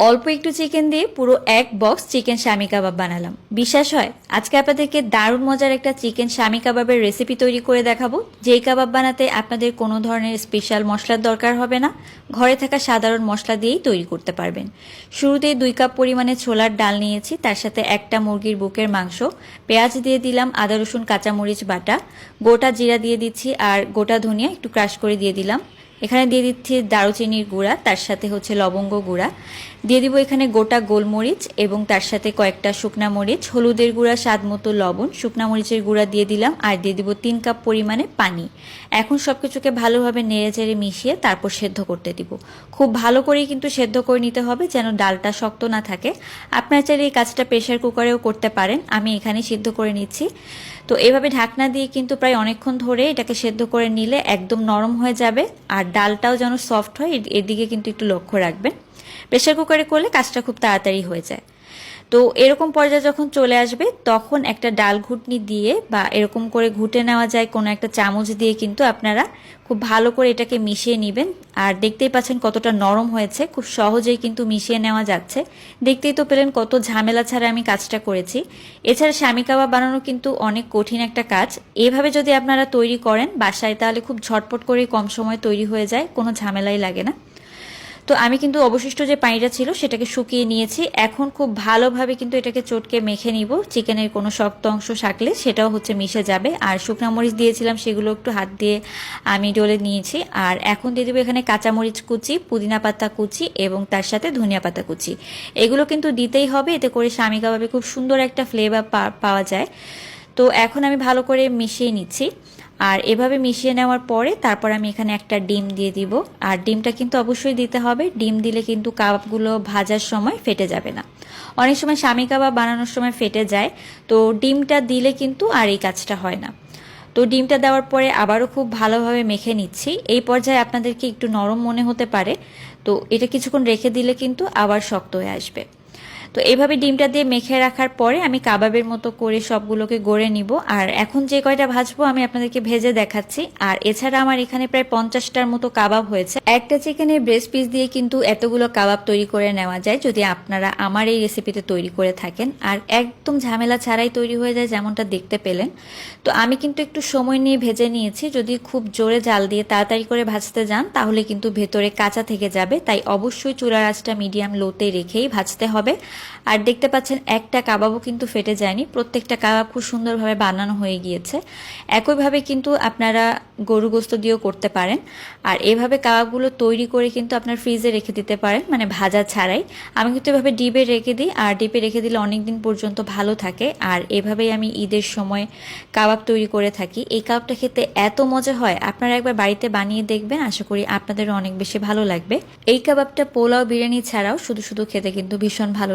অল্প একটু চিকেন দিয়ে পুরো এক বক্স চিকেন স্বামী কাবাব বানালাম। বিশ্বাস হয়, আজকে আপনাদেরকে দারুণ মজার একটা চিকেন স্বামী কাবাবের রেসিপি তৈরি করে দেখাবো। যেই কাবাব বানাতে আপনাদের কোনো ধরনের স্পেশাল মশলার দরকার হবে না, ঘরে থাকা সাধারণ মশলা দিয়েই তৈরি করতে পারবেন। শুরুতেই দুই কাপ পরিমাণে ছোলার ডাল নিয়েছি, তার সাথে একটা মুরগির বুকের মাংস, পেঁয়াজ দিয়ে দিলাম আদা, রসুন, কাঁচামরিচ, বাটা, গোটা জিরা দিয়ে দিচ্ছি, আর গোটা ধনিয়া একটু ক্রাশ করে দিয়ে দিলাম। এখানে দিয়ে দিচ্ছি দারুচিনির গুঁড়া, তার সাথে হচ্ছে লবঙ্গ গুঁড়া। দিয়ে দিব এখানে গোটা গোলমরিচ এবং তার সাথে কয়েকটা শুকনা মরিচ, হলুদের গুঁড়া, স্বাদ মতো লবণ। শুকনা মরিচের গুঁড়া দিয়ে দিলাম আর দিয়ে দিব তিন কাপ পরিমাণে পানি। এখন সব কিছুকে ভালোভাবে নেড়ে চেড়ে মিশিয়ে তারপর সেদ্ধ করতে দিব। খুব ভালো করেই কিন্তু সেদ্ধ করে নিতে হবে যেন ডালটা শক্ত না থাকে। আপনারা চাইলে এই কাজটা প্রেশার কুকারেও করতে পারেন। আমি এখানে সিদ্ধ করে নিচ্ছি। তো এভাবে ঢাকনা দিয়ে কিন্তু প্রায় অনেকক্ষণ ধরে এটাকে সেদ্ধ করে নিলে একদম নরম হয়ে যাবে আর ডালটাও যেন সফট হয় এদিকে কিন্তু একটু লক্ষ্য রাখবেন। প্রেশার কুকারে করলে কাজটা খুব তাড়াতাড়ি হয়ে যায়। তো এরকম পর্যায়ে যখন চলে আসবে, তখন একটা ডাল ঘুটনি দিয়ে বা এরকম করে ঘুটে নেওয়া যায় কোনো একটা চামচ দিয়ে কিন্তু আপনারা খুব ভালো করে এটাকে মিশিয়ে নেবেন। আর দেখতেই পাচ্ছেন কতটা নরম হয়েছে, খুব সহজেই কিন্তু মিশিয়ে নেওয়া যাচ্ছে। দেখতেই তো পেলেন কত ঝামেলা ছাড়া আমি কাজটা করেছি। এছাড়া স্বামী কাবাব বানানো কিন্তু অনেক কঠিন একটা কাজ। এভাবে যদি আপনারা তৈরি করেন বাসায়, তাহলে খুব ঝটপট করে কম সময় তৈরি হয়ে যায়, কোনো ঝামেলাই লাগে না। তো আমি কিন্তু অবশিষ্ট যে পানিটা ছিল সেটাকে শুকিয়ে নিয়েছি। এখন খুব ভালোভাবে কিন্তু এটাকে চটকে মেখে নিব। চিকেনের কোনো শক্ত অংশ থাকলে সেটাও হচ্ছে মিশে যাবে। আর শুকনা মরিচ দিয়েছিলাম, সেগুলো একটু হাত দিয়ে আমি ডলে নিয়েছি। আর এখন দিয়ে দেবো এখানে কাঁচামরিচ কুচি, পুদিনা পাতা কুচি এবং তার সাথে ধনিয়া পাতা কুচি। এগুলো কিন্তু দিতেই হবে, এতে করে স্বামী কাবাবে খুব সুন্দর একটা ফ্লেভার পাওয়া যায়। তো এখন আমি ভালো করে মিশিয়ে নিচ্ছি। আর এভাবে মিশিয়ে নেওয়ার পরে তারপর আমি এখানে একটা ডিম দিয়ে দিব। আর ডিমটা কিন্তু অবশ্যই দিতে হবে। ডিম দিলে কিন্তু কাবাবগুলো ভাজার সময় ফেটে যাবে না। অনেক সময় স্বামী কাবাব বানানোর সময় ফেটে যায়। তো ডিমটা দিলে কিন্তু আর এই কাজটা হয় না। তো ডিমটা দেওয়ার পরে আবারও খুব ভালোভাবে মেখে নিচ্ছি। এই পর্যায়ে আপনাদেরকে একটু নরম মনে হতে পারে। তো এটা কিছুক্ষণ রেখে দিলে কিন্তু আবার শক্ত হয়ে আসবে। তো এইভাবে ডিমটা দিয়ে মেখে রাখার পরে আমি কাবাবের মতো করে সবগুলোকে গড়ে নিব। আর এখন যে কয়টা ভাজবো আমি আপনাদেরকে ভেজে দেখাচ্ছি। আর এছাড়া আমার এখানে প্রায় পঞ্চাশটার মতো কাবাব হয়েছে। একটা চিকেনের ব্রেস্ট পিস দিয়ে কিন্তু এতগুলো কাবাব তৈরি করে নেওয়া যায় যদি আপনারা আমার এই রেসিপিতে তৈরি করে থাকেন। আর একদম ঝামেলা ছাড়াই তৈরি হয়ে যায় যেমনটা দেখতে পেলেন। তো আমি কিন্তু একটু সময় নিয়ে ভেজে নিয়েছি। যদি খুব জোরে জাল দিয়ে তাড়াতাড়ি করে ভাজতে যান তাহলে কিন্তু ভেতরে কাঁচা থেকে যাবে। তাই অবশ্যই চুলার আঁচটা মিডিয়াম লোতে রেখেই ভাজতে হবে। আর দেখতে পাচ্ছেন একটা কাবাবও কিন্তু ফেটে যায়নি। প্রত্যেকটা কাবাব খুব সুন্দরভাবে বানানো হয়ে গিয়েছে। একইভাবে কিন্তু আপনারা গরু গোস্ত দিয়েও করতে পারেন। আর এভাবে কাবাবগুলো তৈরি করে কিন্তু আপনার ফ্রিজে রেখে দিতে পারেন মানে ভাজা ছাড়াই। আমি কিন্তু এভাবে ডিপে রেখে দিই, আর ডিপে রেখে দিলে অনেক দিন পর্যন্ত ভালো থাকে। আর এভাবেই আমি ঈদের সময় কাবাব তৈরি করে থাকি। এই কাবাবটা খেতে এত মজা হয়, আপনারা একবার বাড়িতে বানিয়ে দেখবেন। আশা করি আপনাদের অনেক বেশি ভালো লাগবে। এই কাবাবটা পোলাও বিরিয়ানি ছাড়াও শুধু শুধু খেতে কিন্তু ভীষণ ভালো